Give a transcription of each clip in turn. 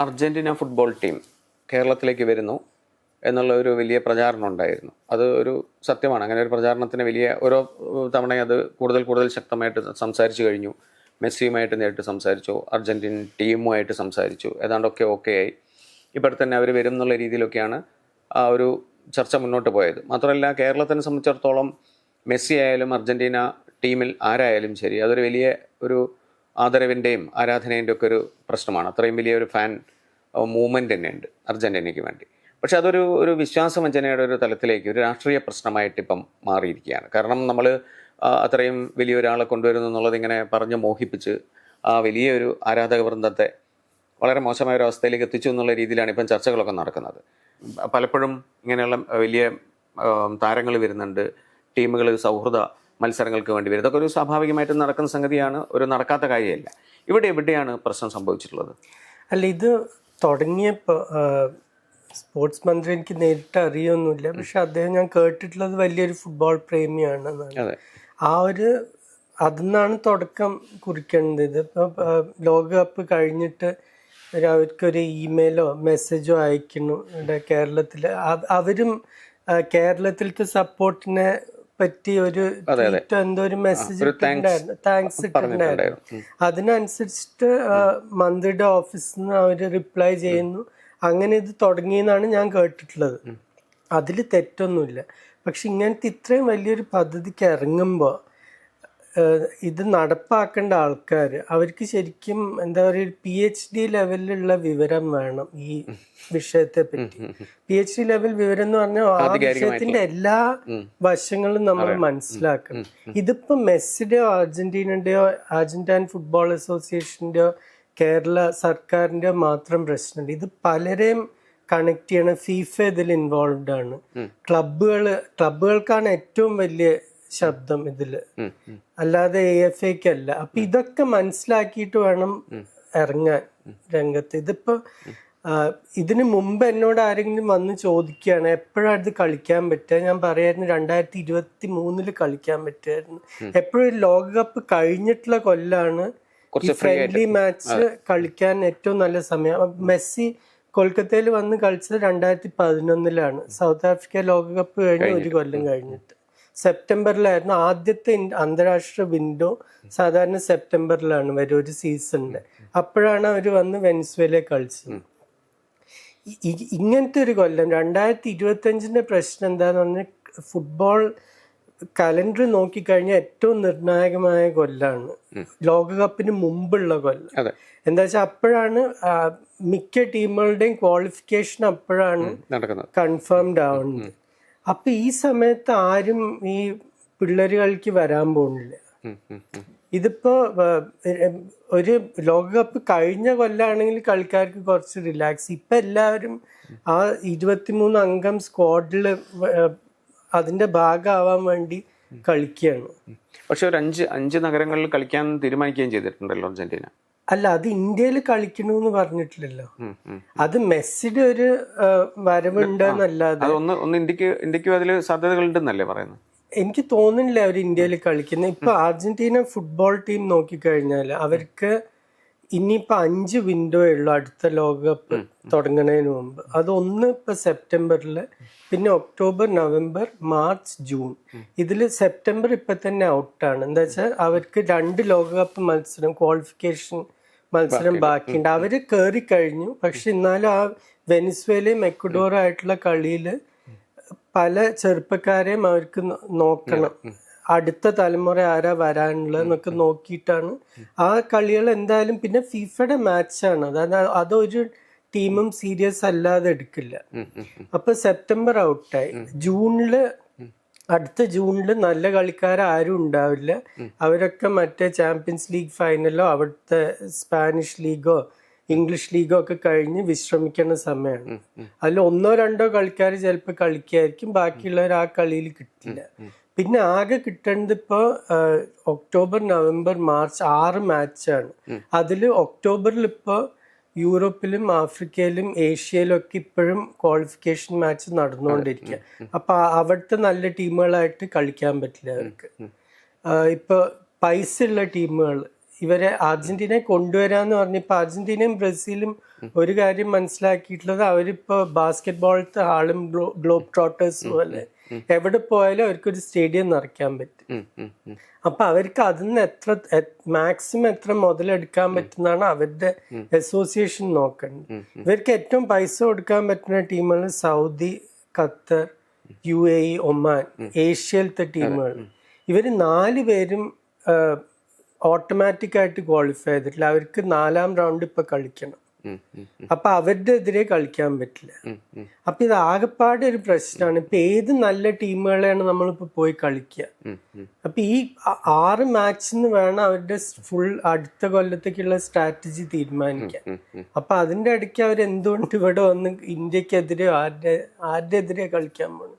Argentina football team കേരളത്തിലേക്ക് വരുന്നു എന്നുള്ള ഒരു വലിയ പ്രചാരണം ഉണ്ടായിരുന്നു. അത് ഒരു സത്യമാണ്. അങ്ങനെ ഒരു പ്രചാരണത്തിന് വലിയ ഓരോ തവണ അത് കൂടുതൽ കൂടുതൽ ശക്തമായിട്ട് സംസാരിച്ചു കഴിഞ്ഞു. മെസ്സിയുമായിട്ട് നേരിട്ട് സംസാരിച്ചു. അർജന്റീൻ ടീമുമായിട്ട് സംസാരിച്ചു. ഏതാണ്ടൊക്കെ ഓക്കെ ആയി. ഇപ്പോൾ തന്നെ അവർ വരും എന്നുള്ള രീതിയിലൊക്കെയാണ് ആ ഒരു ചർച്ച മുന്നോട്ട് പോയത്. മാത്രമല്ല കേരളത്തിനെ സംബന്ധിച്ചിടത്തോളം മെസ്സി ആയാലും അർജന്റീന ടീമിൽ ആരായാലും ശരി അതൊരു വലിയ ഒരു ആദരവിന്റെയും ആരാധനേന്റെ ഒക്കെ ഒരു പ്രശ്നമാണ്. അത്രയും വലിയൊരു ഫാൻ മൂവ്മെന്റ് തന്നെയുണ്ട് അർജന്റീനയ്ക്ക് വേണ്ടി. പക്ഷേ അതൊരു ഒരു വിശ്വാസവഞ്ചനയുടെ ഒരു തലത്തിലേക്ക് ഒരു രാഷ്ട്രീയ പ്രശ്നമായിട്ട് ഇപ്പം മാറിയിരിക്കുകയാണ്. കാരണം നമ്മൾ അത്രയും വലിയ ഒരാളെ കൊണ്ടുവരുന്നു എന്നുള്ളത് ഇങ്ങനെ പറഞ്ഞ് മോഹിപ്പിച്ച് ആ വലിയൊരു ആരാധക വൃന്ദത്തെ വളരെ മോശമായ ഒരു അവസ്ഥയിലേക്ക് എത്തിച്ചു എന്നുള്ള രീതിയിലാണ് ഇപ്പം ചർച്ചകളൊക്കെ നടക്കുന്നത്. പലപ്പോഴും ഇങ്ങനെയുള്ള വലിയ താരങ്ങൾ വരുന്നുണ്ട് ടീമുകൾ സൗഹൃദ മത്സരങ്ങൾക്ക് വേണ്ടി വരും. ഇതൊക്കെ ഒരു സ്വാഭാവികമായിട്ട് നടക്കുന്ന സംഗതിയാണ്. ഒരു നടക്കാത്ത കാര്യമല്ല. ഇവിടെ എവിടെയാണ് പ്രശ്നം സംഭവിച്ചിട്ടുള്ളത്? അല്ല ഇത് തുടങ്ങിയപ്പോൾ സ്പോർട്സ് മന്ത്രി എനിക്ക് നേരിട്ട് അറിയൊന്നുമില്ല. പക്ഷെ അദ്ദേഹം ഞാൻ കേട്ടിട്ടുള്ളത് വലിയൊരു ഫുട്ബോൾ പ്രേമിയാണെന്നാണ്. അതെ. ആ ഒരു അതിന്നാണ് തുടക്കം കുറിക്കേണ്ടത്. ഇതിപ്പോൾ ലോകകപ്പ് കഴിഞ്ഞിട്ട് അവർക്കൊരു ഇമെയിലോ മെസ്സേജോ അയക്കുന്നു. ഇവിടെ കേരളത്തിൽ. അവരും കേരളത്തിലത്തെ സപ്പോർട്ടിനെ പറ്റി ഒരു എന്തോ ഒരു മെസ്സേജ് താങ്ക്സ് ഇട്ടിട്ടുണ്ടായിരുന്നു. അതിനനുസരിച്ചിട്ട് മന്ത്രിയുടെ ഓഫീസിൽ നിന്ന് അവർ റിപ്ലൈ ചെയ്യുന്നു. അങ്ങനെ ഇത് തുടങ്ങിയെന്നാണ് ഞാൻ കേട്ടിട്ടുള്ളത്. അതിൽ തെറ്റൊന്നുമില്ല. പക്ഷെ ഇങ്ങനത്തെ ഇത്രയും വലിയൊരു പദ്ധതിക്ക് ഇറങ്ങുമ്പോൾ ഇത് നടപ്പാക്കേണ്ട ആൾക്കാർ അവർക്ക് ശരിക്കും എന്താ പറയുക പി എച്ച് ഡി ലെവലിലുള്ള വിവരം വേണം ഈ വിഷയത്തെ പറ്റി. പി എച്ച് ഡി ലെവൽ വിവരം എന്ന് പറഞ്ഞാൽ ആ വിഷയത്തിന്റെ എല്ലാ വശങ്ങളും നമ്മൾ മനസ്സിലാക്കണം. ഇതിപ്പോ മെസ്സിയുടെയോ അർജന്റീനയുടെയോ അർജന്റൈൻ ഫുട്ബോൾ അസോസിയേഷന്റെയോ കേരള സർക്കാരിന്റെ മാത്രം പ്രശ്നമുണ്ട്. ഇത് പലരെയും കണക്ട് ചെയ്യണം. ഫീഫ ഇതിൽ ഇൻവോൾവ് ആണ്. ക്ലബുകൾ ക്ലബുകൾക്കാണ് ഏറ്റവും വലിയ ശബ്ദം ഇതിൽ. അല്ലാതെ എ എഫ് എക്ക് അല്ല അപ്പൊ ഇതൊക്കെ മനസ്സിലാക്കിയിട്ട് വേണം ഇറങ്ങാൻ രംഗത്ത്. ഇതിപ്പോ ഇതിനു ഇതിന് മുമ്പ് എന്നോട് ആരെങ്കിലും വന്ന് ചോദിക്കുകയാണ് എപ്പോഴാണ് ഇത് കളിക്കാൻ പറ്റുക? ഞാൻ പറയായിരുന്നു രണ്ടായിരത്തി ഇരുപത്തി മൂന്നിൽ കളിക്കാൻ പറ്റുമായിരുന്നു. എപ്പോഴും ലോകകപ്പ് കഴിഞ്ഞിട്ടുള്ള കൊല്ലാണ് ഈ ഫ്രണ്ട്ലി മാച്ച് കളിക്കാൻ ഏറ്റവും നല്ല സമയം. മെസ്സി കൊൽക്കത്തയിൽ വന്ന് കളിച്ചത് രണ്ടായിരത്തി പതിനൊന്നിലാണ് സൗത്ത് ആഫ്രിക്ക ലോകകപ്പ് കഴിഞ്ഞ് ഒരു കൊല്ലം കഴിഞ്ഞിട്ട്. സെപ്റ്റംബറിലായിരുന്നു ആദ്യത്തെ അന്താരാഷ്ട്ര വിൻഡോ സാധാരണ സെപ്റ്റംബറിലാണ് വരും ഒരു സീസണിന്റെ അപ്പോഴാണ് അവർ വന്ന് വെൻസ്വേലെ കളിച്ചത്. ഇങ്ങനത്തെ ഒരു കൊല്ലം. രണ്ടായിരത്തി ഇരുപത്തഞ്ചിന്റെ പ്രശ്നം എന്താന്ന് പറഞ്ഞാൽ ഫുട്ബോൾ കലണ്ടർ നോക്കിക്കഴിഞ്ഞാൽ ഏറ്റവും നിർണായകമായ കൊല്ലാണ്. ലോകകപ്പിന് മുമ്പുള്ള കൊല്ലം. എന്താ വെച്ചാൽ അപ്പോഴാണ് മിക്ക ടീമുകളുടെയും ക്വാളിഫിക്കേഷൻ അപ്പോഴാണ് കൺഫേംഡ് ആവുന്നത്. അപ്പൊ ഈ സമയത്ത് ആരും ഈ പിള്ളേരുകൾക്ക് വരാൻ പോകുന്നില്ല. ഇതിപ്പോ ഒരു ലോകകപ്പ് കഴിഞ്ഞ കൊല്ലാണെങ്കിൽ കളിക്കാർക്ക് കുറച്ച് റിലാക്സ് ഇപ്പൊ എല്ലാവരും ആ ഇരുപത്തിമൂന്ന് അംഗം സ്ക്വാഡിൽ അതിന്റെ ഭാഗമാവാൻ വേണ്ടി കളിക്കുകയാണ്. പക്ഷെ ഒരു അഞ്ച് അഞ്ച് നഗരങ്ങളിൽ കളിക്കാൻ തീരുമാനിക്കുകയും ചെയ്തിട്ടുണ്ടല്ലോ അർജന്റീന. അല്ല അത് ഇന്ത്യയിൽ കളിക്കണു എന്ന് പറഞ്ഞിട്ടില്ലല്ലോ. അത് മെസ്സിയുടെ ഒരു വരവുണ്ടെന്നല്ലാതെ ഇന്ത്യയ്ക്ക് ഇന്ത്യക്കും അതിൽ സാധ്യതകളുണ്ടെന്നല്ലേ പറയുന്നത്? എനിക്ക് തോന്നുന്നില്ല അവർ ഇന്ത്യയിൽ കളിക്കുന്നത് ഇപ്പൊ അർജന്റീന ഫുട്ബോൾ ടീം നോക്കിക്കഴിഞ്ഞാൽ അവർക്ക് ഇനിയിപ്പോ അഞ്ച് വിൻഡോ ഉള്ളു അടുത്ത ലോകകപ്പ് തുടങ്ങുന്നതിന് മുമ്പ്. അത് ഒന്ന് ഇപ്പൊ സെപ്റ്റംബറിൽ പിന്നെ ഒക്ടോബർ നവംബർ മാർച്ച് ജൂൺ. ഇതിൽ സെപ്റ്റംബർ ഇപ്പൊ തന്നെ ഔട്ടാണ്. എന്താ വെച്ചാൽ അവർക്ക് രണ്ട് ലോകകപ്പ് മത്സരം ക്വാളിഫിക്കേഷൻ മത്സരം ബാക്കിയുണ്ട്. അവർ കയറി കഴിഞ്ഞു. പക്ഷെ എന്നാലും ആ വെനിസ്വേലയും എക്വഡോറും ആയിട്ടുള്ള കളിയിൽ പല ചെറുപ്പക്കാരെയും അവർക്ക് നോക്കണം. അടുത്ത തലമുറ ആരാ വരാനുള്ളതെന്നൊക്കെ നോക്കിയിട്ടാണ് ആ കളികൾ എന്തായാലും പിന്നെ ഫിഫയുടെ മാച്ചാണ്. അതായത് അതൊരു ടീമും സീരിയസ് അല്ലാതെ എടുക്കില്ല. അപ്പൊ സെപ്റ്റംബർ ഔട്ടായി. ജൂണിൽ അടുത്ത ജൂണിൽ നല്ല കളിക്കാർ ആരും ഉണ്ടാവില്ല. അവരൊക്കെ മറ്റേ ചാമ്പ്യൻസ് ലീഗ് ഫൈനലോ അവിടുത്തെ സ്പാനിഷ് ലീഗോ ഇംഗ്ലീഷ് ലീഗോ ഒക്കെ കഴിഞ്ഞ് വിശ്രമിക്കുന്ന സമയമാണ് അതിൽ ഒന്നോ രണ്ടോ കളിക്കാർ ചിലപ്പോൾ കളിക്കായിരിക്കും. ബാക്കിയുള്ളവർ ആ കളിയിൽ കിട്ടില്ല. പിന്നെ ആകെ കിട്ടേണ്ടത് ഇപ്പോൾ ഒക്ടോബർ നവംബർ മാർച്ച് ആറ് മാച്ചാണ് അതിൽ ഒക്ടോബറിൽ ഇപ്പോൾ യൂറോപ്പിലും ആഫ്രിക്കയിലും ഏഷ്യയിലും ഒക്കെ ഇപ്പോഴും ക്വാളിഫിക്കേഷൻ മാച്ച് നടന്നുകൊണ്ടിരിക്കുക അപ്പൊ അവിടുത്തെ നല്ല ടീമുകളായിട്ട് കളിക്കാൻ പറ്റില്ല അവർക്ക്. ഇപ്പൊ പൈസ ഉള്ള ടീമുകൾ ഇവരെ അർജന്റീനയെ കൊണ്ടുവരാന്ന് പറഞ്ഞ ഇപ്പൊ അർജന്റീനയും ബ്രസീലും ഒരു കാര്യം മനസ്സിലാക്കിയിട്ടുള്ളത് അവരിപ്പോ ബാസ്കറ്റ് ബോളത്തെ ഹാളും ഗ്ലോബ് ട്രോട്ടേഴ്സ് പോലെ. എവിടെ പോയാലും അവർക്കൊരു സ്റ്റേഡിയം നിറയ്ക്കാൻ പറ്റും. അപ്പൊ അവർക്ക് അതിൽ നിന്ന് എത്ര മാക്സിമം എത്ര മുതലെടുക്കാൻ പറ്റുന്നതാണ് അവരുടെ അസോസിയേഷൻ നോക്കേണ്ടത്. ഇവർക്ക് ഏറ്റവും പൈസ കൊടുക്കാൻ പറ്റുന്ന ടീമുകൾ Saudi Qatar U A E Oman ഏഷ്യയിലത്തെ ടീമുകൾ. ഇവർ നാല് പേരും ഓട്ടോമാറ്റിക് ആയിട്ട് ക്വാളിഫൈ ചെയ്തിട്ടില്ല. അവർക്ക് നാലാം റൗണ്ട് ഇപ്പൊ കളിക്കണം. അപ്പൊ അവരുടെ എതിരെ കളിക്കാൻ പറ്റില്ല അപ്പൊ ഇത് ആകെപ്പാടെ ഒരു പ്രശ്നമാണ് ഇപ്പൊ ഏത് നല്ല ടീമുകളെയാണ് നമ്മളിപ്പോ പോയി കളിക്കുക. അപ്പൊ ഈ ആറ് മാച്ചിന്ന് വേണം അവരുടെ ഫുൾ അടുത്ത കൊല്ലത്തേക്കുള്ള സ്ട്രാറ്റജി തീരുമാനിക്കാൻ. അപ്പൊ അതിന്റെ ഇടയ്ക്ക് അവർ എന്തുകൊണ്ട് ഇവിടെ വന്ന് ഇന്ത്യക്കെതിരെ ആരുടെ ആരുടെ എതിരെ കളിക്കാൻ പോകണം.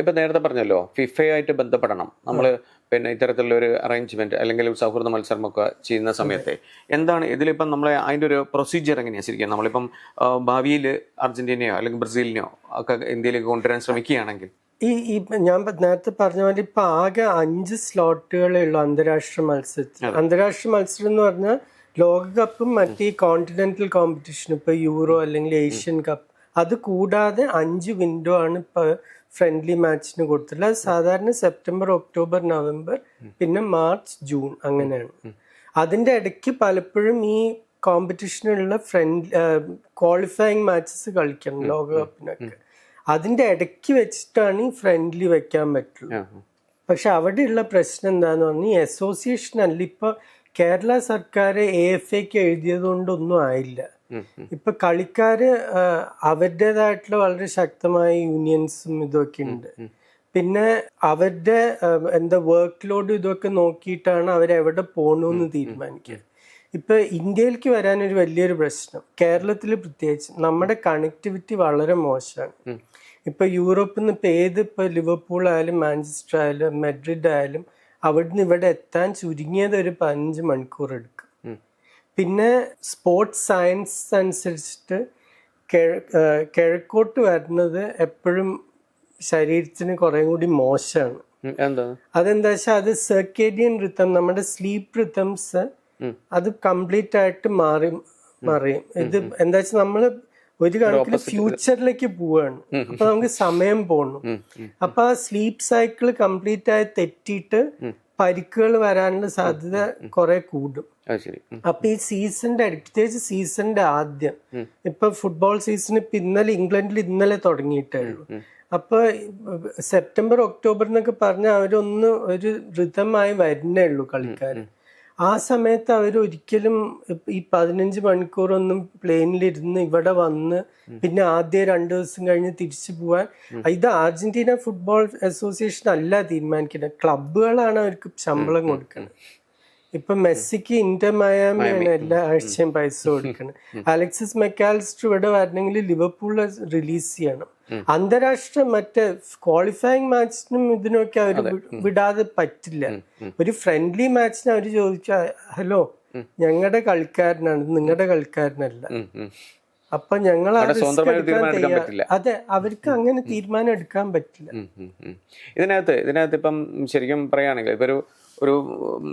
ഇപ്പൊ നേരത്തെ പറഞ്ഞല്ലോ ഫിഫയുമായിട്ട് ബന്ധപ്പെടണം നമ്മൾ പിന്നെ ഇത്തരത്തിലുള്ള ഒരു അറേഞ്ച്മെന്റ് അല്ലെങ്കിൽ സൗഹൃദ മത്സരമൊക്കെ ചെയ്യുന്ന സമയത്തെ. എന്താണ് ഇതിലിപ്പം നമ്മളെ അതിന്റെ ഒരു പ്രൊസീജിയർ എങ്ങനെയാണ് ശരിക്കും നമ്മളിപ്പം ഭാവിയിൽ അർജന്റീനയോ അല്ലെങ്കിൽ ബ്രസീലിനെയോ ഒക്കെ ഇന്ത്യയിലേക്ക് കൊണ്ടുവരാൻ ശ്രമിക്കുകയാണെങ്കിൽ. ഈ ഈ ഞാൻ നേരത്തെ പറഞ്ഞ പോലെ ഇപ്പൊ ആകെ അഞ്ച് സ്ലോട്ടുകളേ ഉള്ളൂ അന്താരാഷ്ട്ര മത്സരത്തിൽ. അന്താരാഷ്ട്ര മത്സരം എന്ന് പറഞ്ഞാൽ ലോകകപ്പും മറ്റേ കോണ്ടിനെന്റൽ കോമ്പറ്റീഷൻ ഇപ്പൊ യൂറോ അല്ലെങ്കിൽ ഏഷ്യൻ കപ്പ് അത് കൂടാതെ അഞ്ച് വിൻഡോ ആണ് ഇപ്പൊ ഫ്രണ്ട്ലി മാച്ചിന് കൊടുത്തില്ല. സാധാരണ സെപ്റ്റംബർ ഒക്ടോബർ നവംബർ പിന്നെ മാർച്ച് ജൂൺ അങ്ങനെയാണ്. അതിന്റെ ഇടയ്ക്ക് പലപ്പോഴും ഈ കോമ്പറ്റീഷനുള്ള ഫ്രണ്ട് ക്വാളിഫയിങ് മാച്ചസ് കളിക്കണം ലോകകപ്പിനൊക്കെ. അതിന്റെ ഇടയ്ക്ക് വെച്ചിട്ടാണ് ഈ ഫ്രണ്ട്ലി വെക്കാൻ പറ്റുള്ളൂ. പക്ഷെ അവിടെയുള്ള പ്രശ്നം എന്താന്ന് പറഞ്ഞാൽ ഈ അസോസിയേഷൻ അല്ല. ഇപ്പൊ കേരള സർക്കാർ എ എഫ് എക്ക് എഴുതിയത് കൊണ്ടൊന്നും ആയില്ല. ഇപ്പൊ കളിക്കാര് അവരുടേതായിട്ടുള്ള വളരെ ശക്തമായ യൂണിയൻസും ഇതൊക്കെ ഉണ്ട്. പിന്നെ അവരുടെ എന്താ വർക്ക് ലോഡ് ഇതൊക്കെ നോക്കിയിട്ടാണ് അവരെവിടെ പോകണമെന്ന് തീരുമാനിക്കുക ഇപ്പൊ ഇന്ത്യയിലേക്ക് വരാനൊരു വലിയൊരു പ്രശ്നം. കേരളത്തിൽ പ്രത്യേകിച്ച് നമ്മുടെ കണക്ടിവിറ്റി വളരെ മോശമാണ്. ഇപ്പൊ യൂറോപ്പിൽ നിന്ന് ഇപ്പൊ ഏത് ഇപ്പൊ ലിവർപൂൾ ആയാലും മാഞ്ചസ്റ്റർ ആയാലും മെഡ്രിഡ് ആയാലും അവിടുന്ന് ഇവിടെ എത്താൻ ചുരുങ്ങിയത് ഒരു പതിനഞ്ച് മണിക്കൂർ എടുക്കും. പിന്നെ സ്പോർട്സ് സയൻസ് അനുസരിച്ചിട്ട് കിഴക്കോട്ട് വരുന്നത് എപ്പോഴും ശരീരത്തിന് കുറേ കൂടി മോശമാണ്. അതെന്താ വെച്ചാൽ അത് സർക്കേഡിയൻ റിത്തം നമ്മുടെ സ്ലീപ്പ് റിത്തംസ് അത് കംപ്ലീറ്റ് ആയിട്ട് മാറി മറിയും. ഇത് എന്താ വെച്ചാൽ നമ്മൾ ഒരു കണക്കിന് ഫ്യൂച്ചറിലേക്ക് പോവാണ്. അപ്പൊ നമുക്ക് സമയം പോകണം. അപ്പൊ ആ സ്ലീപ്പ് സൈക്കിൾ കംപ്ലീറ്റ് ആയി തെറ്റിയിട്ട് പരിക്കുകൾ വരാനുള്ള സാധ്യത കുറെ കൂടും. അപ്പൊ ഈ സീസണിന്റെ പ്രത്യേകിച്ച് സീസണിന്റെ ആദ്യം. ഇപ്പൊ ഫുട്ബോൾ സീസൺ ഇപ്പൊ ഇന്നലെ ഇംഗ്ലണ്ടിൽ ഇന്നലെ തുടങ്ങിയിട്ടേ ഉള്ളൂ അപ്പൊ സെപ്റ്റംബർ ഒക്ടോബർ എന്നൊക്കെ പറഞ്ഞാൽ അവരൊന്ന് ഒരു ഋതമായി വരുന്നേ ഉള്ളൂ കളിക്കാർ ആ സമയത്ത് അവർ ഒരിക്കലും ഈ പതിനഞ്ച് മണിക്കൂറൊന്നും പ്ലെയിനിലിരുന്ന് ഇവിടെ വന്ന് പിന്നെ ആദ്യ രണ്ടു ദിവസം കഴിഞ്ഞ് തിരിച്ചു പോവാൻ. ഇത് അർജന്റീന ഫുട്ബോൾ അസോസിയേഷൻ അല്ല തീരുമാനിക്കുന്നത്. ക്ലബുകളാണ് അവർക്ക് ശമ്പളം കൊടുക്കുന്നത്. ഇപ്പൊ മെസ്സിക്ക് ഇന്റർ മയാമിയാണ് എല്ലാ ആഴ്ചയും പൈസ കൊടുക്കണം. അലക്സിസ് മെക്കാലിസ്റ്റർ ഇവിടെ വരണമെങ്കിൽ ലിവർപൂൾ റിലീസ് ചെയ്യണം. അന്താരാഷ്ട്ര മറ്റേ ക്വാളിഫയിങ് മാച്ചിനും ഇതിനൊക്കെ അവർ വിടാതെ പറ്റില്ല. ഒരു ഫ്രണ്ട്ലി മാച്ചിന് അവർ ചോദിച്ച ഹലോ ഞങ്ങളുടെ കളിക്കാരനാണ് നിങ്ങളുടെ കളിക്കാരനല്ല. അപ്പൊ ഞങ്ങൾ. അതെ അവർക്ക് അങ്ങനെ തീരുമാനം എടുക്കാൻ പറ്റില്ല. ഇതിനകത്ത് ഇതിനകത്ത് ഇപ്പം ശരിക്കും പറയുകയാണെങ്കിൽ ഇപ്പൊ ഒരു ഒരു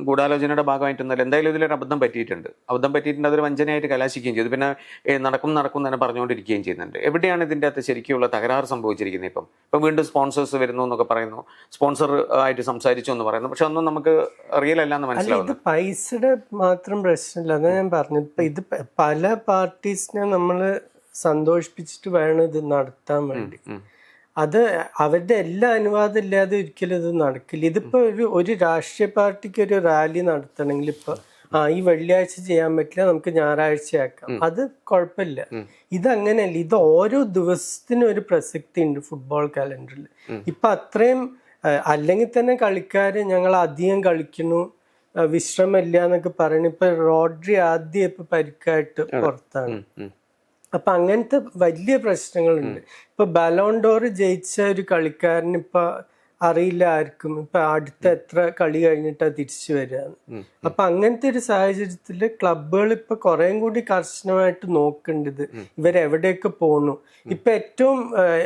ഗൂഢാലോചനയുടെ ഭാഗമായിട്ടൊന്നുമല്ല. എന്തായാലും ഇതിലൊരു അബദ്ധം പറ്റിയിട്ടുണ്ട്. അബദ്ധം പറ്റിയിട്ടുണ്ട് അതൊരു വഞ്ചനയായിട്ട് കലാശിക്കുകയും ചെയ്തു. പിന്നെ നടക്കും നടക്കും തന്നെ പറഞ്ഞുകൊണ്ടിരിക്കുകയും ചെയ്യുന്നുണ്ട്. എവിടെയാണ് ഇതിന്റെ അകത്ത് ശരിക്കുള്ള തകരാറ് സംഭവിച്ചിരിക്കുന്നത് ഇപ്പം? ഇപ്പം വീണ്ടും സ്പോൺസേഴ്സ് വരുന്നു എന്നൊക്കെ പറയുന്നു. സ്പോൺസർ ആയിട്ട് സംസാരിച്ചു എന്ന് പറയുന്നു. പക്ഷെ ഒന്നും നമുക്ക് റിയൽ അല്ല എന്ന് അല്ല മനസ്സിലാവുന്നു ഇത് പൈസയുടെ മാത്രം പ്രശ്നമില്ല. അതാ ഞാൻ പറഞ്ഞു ഇപ്പം ഇത് പല പാർട്ടീസിനെ നമ്മൾ സന്തോഷിപ്പിച്ചിട്ട് വേണം ഇത് നടത്താൻ വേണ്ടി. അത് അവരുടെ എല്ലാ അനുവാദം ഇല്ലാതെ ഒരിക്കലും ഇത് നടക്കില്ല. ഇതിപ്പോ ഒരു ഒരു രാഷ്ട്രീയ പാർട്ടിക്ക് ഒരു റാലി നടത്തണമെങ്കിൽ ഇപ്പൊ ആ ഈ വെള്ളിയാഴ്ച ചെയ്യാൻ പറ്റില്ല നമുക്ക് ഞായറാഴ്ചയാക്കാം അത് കുഴപ്പമില്ല. ഇതങ്ങനെയല്ല. ഇത് ഓരോ ദിവസത്തിനും ഒരു പ്രസക്തി ഉണ്ട് ഫുട്ബോൾ കാലണ്ടറിൽ. ഇപ്പൊ അത്രയും അല്ലെങ്കിൽ തന്നെ കളിക്കാര് ഞങ്ങൾ അധികം കളിക്കുന്നു വിശ്രമമില്ല എന്നൊക്കെ പറയുന്നു ഇപ്പൊ റോഡ്രി ആദ്യം ഇപ്പൊ പരിക്കായിട്ട് പുറത്താണ്. അപ്പൊ അങ്ങനത്തെ വലിയ പ്രശ്നങ്ങളുണ്ട്. ഇപ്പൊ ബലോൺഡോർ ജയിച്ച ഒരു കളിക്കാരൻ ഇപ്പൊ അറിയില്ല ആർക്കും. ഇപ്പൊ അടുത്ത എത്ര കളി കഴിഞ്ഞിട്ടാ തിരിച്ചു വരികയെന്ന് അപ്പൊ അങ്ങനത്തെ ഒരു സാഹചര്യത്തിൽ ക്ലബുകൾ ഇപ്പൊ കുറേം കൂടി കർശനമായിട്ട് നോക്കേണ്ടത് ഇവരെവിടെയൊക്കെ പോണു. ഇപ്പൊ ഏറ്റവും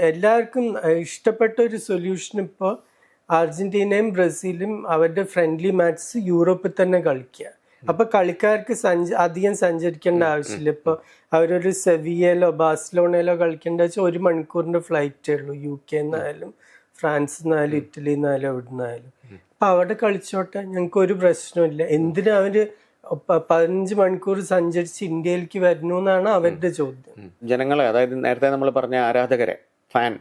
എല്ലാവർക്കും ഇഷ്ടപ്പെട്ട ഒരു സൊല്യൂഷൻ ഇപ്പൊ അർജന്റീനയും ബ്രസീലും അവരുടെ ഫ്രണ്ട്ലി മാച്ചസ് യൂറോപ്പിൽ തന്നെ കളിക്കുക അപ്പൊ കളിക്കാർക്ക് സഞ്ച അധികം സഞ്ചരിക്കേണ്ട ആവശ്യമില്ല. ഇപ്പൊ അവരൊരു സെവിയയിലോ ബാഴ്സലോണയിലോ കളിക്കേണ്ട വെച്ചാൽ ഒരു മണിക്കൂറിന്റെ ഫ്ലൈറ്റേ ഉള്ളൂ. യു കെ എന്നായാലും ഫ്രാൻസ് നിന്നായാലും ഇറ്റലി നിന്നായാലും എവിടെ നിന്നായാലും അപ്പൊ അവിടെ കളിച്ചോട്ടെ ഞങ്ങൾക്ക് ഒരു പ്രശ്നമില്ല എന്തിനാ അവർ പതിനഞ്ച് മണിക്കൂർ സഞ്ചരിച്ച് ഇന്ത്യയിലേക്ക് വരുന്നു എന്നാണ് അവരുടെ ചോദ്യം. ജനങ്ങളെ അതായത് നേരത്തെ നമ്മൾ പറഞ്ഞ ആരാധകരെ ഫാൻ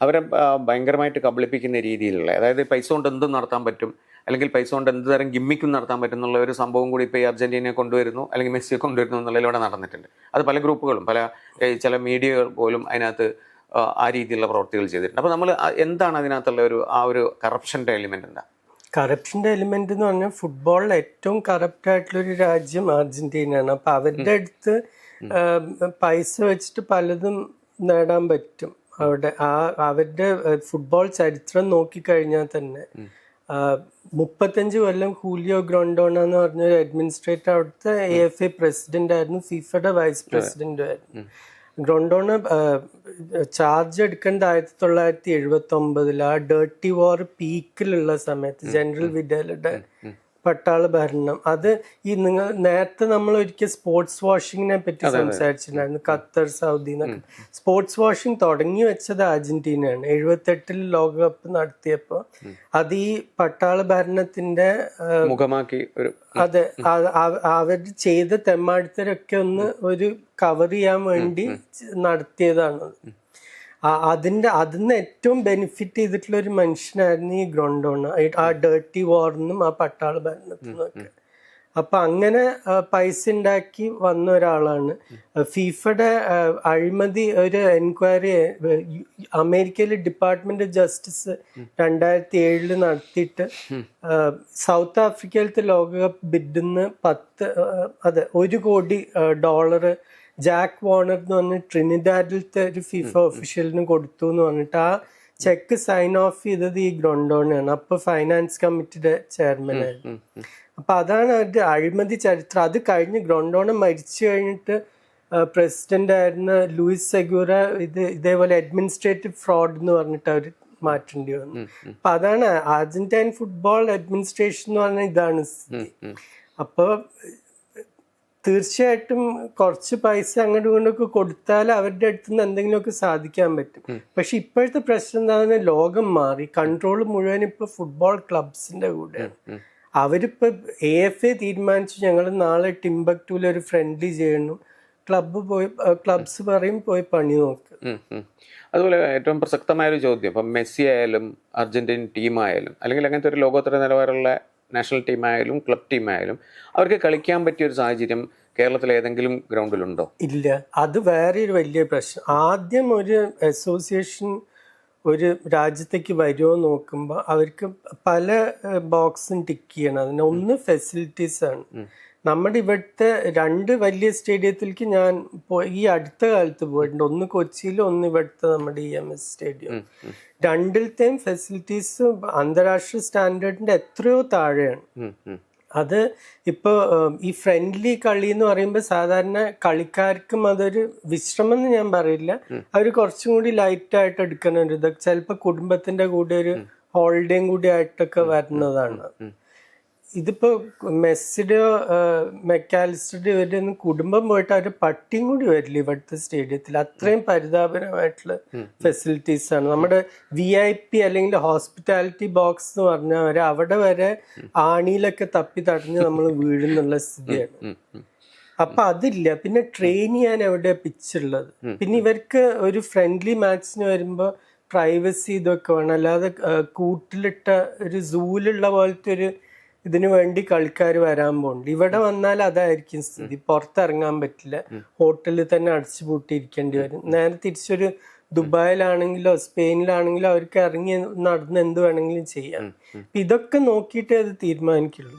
അവരെ ഭയങ്കരമായിട്ട് കബളിപ്പിക്കുന്ന രീതിയിലുള്ള അതായത് പൈസ കൊണ്ട് എന്തും നടത്താൻ പറ്റും. അല്ലെങ്കിൽ പൈസ കൊണ്ട് എന്ത് തരം ഗിമ്മിക്കും നടത്താൻ പറ്റുന്നുള്ള ഒരു സംഭവം കൂടി ഇപ്പോൾ ഈ അർജന്റീനയെ കൊണ്ടുവരുന്നു അല്ലെങ്കിൽ മെസ്സിയെ കൊണ്ടുവരുന്നു എന്നുള്ളതിലൂടെ നടന്നിട്ടുണ്ട്. അത് പല ഗ്രൂപ്പുകളും പല ചില മീഡിയകൾ പോലും അതിനകത്ത് ആ, രീതിയിലുള്ള പ്രവർത്തികൾ ചെയ്തിട്ടുണ്ട്. അപ്പോൾ നമ്മൾ എന്താണ് അതിനകത്തുള്ള ഒരു ആ ഒരു കറപ്ഷന്റെ എലിമെന്റ് എന്താ? കറപ്ഷന്റെ എലിമെന്റ് എന്ന് പറഞ്ഞാൽ ഫുട്ബോളിൽ ഏറ്റവും കറപ്റ്റ് ആയിട്ടുള്ളൊരു രാജ്യം അർജന്റീനയാണ്. അപ്പം അവരുടെ അടുത്ത് പൈസ വെച്ചിട്ട് പലതും നേടാൻ പറ്റും. അവിടെ ആ അവരുടെ ഫുട്ബോൾ ചരിത്രം നോക്കിക്കഴിഞ്ഞാൽ തന്നെ. മുപ്പത്തഞ്ച് കൊല്ലം കൂലിയോ ഗ്രോണ്ടോണ എന്ന് പറഞ്ഞ ഒരു അഡ്മിനിസ്ട്രേറ്റർ അവിടുത്തെ എ എഫ് എ പ്രസിഡന്റ് ആയിരുന്നു. ഫിഫയുടെ വൈസ് പ്രസിഡന്റും ആയിരുന്നു. ഗ്രൊണ്ടോണ് ചാർജ് എടുക്കേണ്ട ആയിരത്തി തൊള്ളായിരത്തി എഴുപത്തി ഒമ്പതിൽ ആ ഡേർട്ടി വാർ പീക്കിലുള്ള സമയത്ത് ജനറൽ വിഡലുടെ പട്ടാള ഭരണം. അത് ഈ നിങ്ങൾ നേരത്തെ നമ്മൾ ഒരിക്കൽ സ്പോർട്സ് വാഷിങ്ങിനെ പറ്റി സംസാരിച്ചിട്ടുണ്ടായിരുന്നു. ഖത്തർ സൗദി എന്നൊക്കെ. സ്പോർട്സ് വാഷിംഗ് തുടങ്ങി വെച്ചത് അർജന്റീനയാണ്. എഴുപത്തെട്ടിൽ ലോകകപ്പ് നടത്തിയപ്പോൾ അത് ഈ പട്ടാള ഭരണത്തിന്റെ മുഖമാക്കി ഒരു അതെ അവർ ചെയ്ത തെമ്മാടിത്തരൊക്കെ ഒന്ന് ഒരു കവർ ചെയ്യാൻ വേണ്ടി നടത്തിയതാണ്. ആ- അതിൽ നിന്ന് ഏറ്റവും ബെനിഫിറ്റ് ചെയ്തിട്ടുള്ള ഒരു മനുഷ്യനായിരുന്നു ഈ ഗ്രൊണ്ടോണ. ആ ഡേർട്ടി വാറിനും ആ പട്ടാള ഭരണത്തിനും ഒക്കെ. അപ്പൊ അങ്ങനെ പൈസ ഉണ്ടാക്കി വന്ന ഒരാളാണ്. ഫീഫയുടെ അഴിമതി ഒരു എൻക്വയറി അമേരിക്കയിലെ ഡിപ്പാർട്ട്മെന്റ് ഓഫ് ജസ്റ്റിസ് രണ്ടായിരത്തി ഏഴിൽ നടത്തിയിട്ട് സൗത്ത് ആഫ്രിക്കയിലത്തെ ലോകകപ്പ് ബിഡിന്ന് പത്ത് അതെ ഒരു കോടി ഡോളർ ജാക്ക് വോണർ എന്ന് പറഞ്ഞ ട്രിനിഡാഡിലത്തെ ഒരു ഫിഫ ഒഫീഷ്യലിന് കൊടുത്തു എന്ന് പറഞ്ഞിട്ട് ആ ചെക്ക് സൈൻ ഓഫ് ചെയ്തത് ഈ ഗ്രൊണ്ടോണാണ് അപ്പൊ ഫൈനാൻസ് കമ്മിറ്റിയുടെ ചെയർമാൻ ആയിരുന്നു. അപ്പൊ അതാണ് അവരുടെ അഴിമതി ചരിത്രം. അത് കഴിഞ്ഞ് ഗ്രൊണ്ടോണ മരിച്ചു കഴിഞ്ഞിട്ട് പ്രസിഡന്റ് ആയിരുന്ന ലൂയിസ് സെഗൂറ ഇത് ഇതേപോലെ അഡ്മിനിസ്ട്രേറ്റീവ് ഫ്രോഡ് എന്ന് പറഞ്ഞിട്ട് അവർ മാറ്റേണ്ടി വന്നു. അപ്പൊ അതാണ് അർജന്റൈൻ ഫുട്ബോൾ അഡ്മിനിസ്ട്രേഷൻ എന്ന് പറഞ്ഞ ഇതാണ് സ്ഥിതി. അപ്പോൾ തീർച്ചയായിട്ടും കുറച്ച് പൈസ അങ്ങോട്ടും ഇങ്ങോട്ടൊക്കെ കൊടുത്താൽ അവരുടെ അടുത്ത് നിന്ന് എന്തെങ്കിലുമൊക്കെ സാധിക്കാൻ പറ്റും. പക്ഷെ ഇപ്പോഴത്തെ പ്രശ്നം എന്താണെന്ന് ലോകം മാറി. കൺട്രോൾ മുഴുവൻ ഇപ്പൊ ഫുട്ബോൾ ക്ലബ്സിന്റെ കൂടെയാണ് അവരിപ്പോ എ എഫ് എ തീരുമാനിച്ചു. ഞങ്ങൾ നാളെ ടിംബക്ടൂൽ ഒരു ഫ്രണ്ട്ലി ചെയ്യണം ക്ലബ്ബ് പോയി ക്ലബ്സ് പറയും പോയി പണി നോക്ക്. അതുപോലെ ഏറ്റവും പ്രസക്തമായ ഒരു ചോദ്യം. ഇപ്പം മെസ്സി ആയാലും അർജന്റീൻ ടീമായാലും അല്ലെങ്കിൽ അങ്ങനത്തെ ഒരു ലോകോത്തര നിലവാരമുള്ള നാഷണൽ ടീമായാലും ക്ലബ് ടീമായാലും അവർക്ക് കളിക്കാൻ പറ്റിയ ഒരു സാഹചര്യം കേരളത്തിൽ ഏതെങ്കിലും ഗ്രൗണ്ടിലുണ്ടോ ഇല്ല. അത് വേറെ ഒരു വലിയ പ്രശ്നം. ആദ്യം ഒരു അസോസിയേഷൻ ഒരു രാജ്യത്തേക്ക് വരുമോ നോക്കുമ്പോൾ അവർക്ക് പല ബോക്സും ടിക്ക് ചെയ്യണം. അതിന് ഒന്ന് ഫെസിലിറ്റീസ് ആണ്. നമ്മുടെ ഇവിടുത്തെ രണ്ട് വലിയ സ്റ്റേഡിയത്തിലേക്ക് ഞാൻ പോയി ഈ അടുത്ത കാലത്ത് പോയിട്ടുണ്ട്. ഒന്ന് കൊച്ചിയിലും ഒന്ന് ഇവിടുത്തെ നമ്മുടെ ഇ എം എസ് സ്റ്റേഡിയം. രണ്ടിലത്തെയും ഫെസിലിറ്റീസ് അന്താരാഷ്ട്ര സ്റ്റാൻഡേർഡിന്റെ എത്രയോ താഴെയാണ്. അത് ഇപ്പോൾ ഈ ഫ്രണ്ട്ലി കളി എന്ന് പറയുമ്പോൾ സാധാരണ കളിക്കാർക്കും അതൊരു വിശ്രമം എന്ന് ഞാൻ പറയില്ല. അവർ കുറച്ചും കൂടി ലൈറ്റ് ആയിട്ട് എടുക്കുന്ന ഒരു ഇതൊക്കെ ചിലപ്പോൾ കുടുംബത്തിന്റെ കൂടെ ഒരു ഹോളിഡേയും കൂടി ആയിട്ടൊക്കെ വരുന്നതാണ്. ഇതിപ്പോ മെസ്സിയുടെയോ മെക്കാലിസ്റ്ററുടെ ഇവരുടെ ഒന്നും കുടുംബം പോയിട്ട് അവർ പട്ടിയും കൂടി വരില്ല ഇവിടുത്തെ സ്റ്റേഡിയത്തിൽ. അത്രയും പരിതാപകരമായിട്ടുള്ള ഫെസിലിറ്റീസ് ആണ്. നമ്മുടെ വി ഐ പി അല്ലെങ്കിൽ ഹോസ്പിറ്റാലിറ്റി ബോക്സ് എന്ന് പറഞ്ഞാൽ അവർ അവിടെ വരെ ആണിയിലൊക്കെ തപ്പി തടഞ്ഞ് നമ്മൾ വീഴുന്നുള്ള സ്ഥിതിയാണ്. അപ്പൊ അതില്ല. പിന്നെ ട്രെയിൻ ചെയ്യാൻ എവിടെ പിച്ചുള്ളത്? പിന്നെ ഇവർക്ക് ഒരു ഫ്രണ്ട്ലി മാച്ചിന് വരുമ്പോ പ്രൈവസി ഇതൊക്കെ വേണം. അല്ലാതെ കൂട്ടിലിട്ട ഒരു സൂലുള്ള പോലത്തെ ഒരു ഇതിനു വേണ്ടി കളിക്കാർ വരാൻ പോകുന്നുണ്ട് ഇവിടെ വന്നാൽ അതായിരിക്കും സ്ഥിതി. പുറത്തിറങ്ങാൻ പറ്റില്ല. ഹോട്ടലിൽ തന്നെ അടച്ചു പൂട്ടിയിരിക്കേണ്ടി വരും. നേരെ തിരിച്ചൊരു ദുബായിലാണെങ്കിലോ സ്പെയിനിലാണെങ്കിലോ അവർക്ക് ഇറങ്ങി നടന്ന് എന്ത് വേണമെങ്കിലും ചെയ്യാം. ഇതൊക്കെ നോക്കിയിട്ടേ അത് തീരുമാനിക്കുള്ളൂ.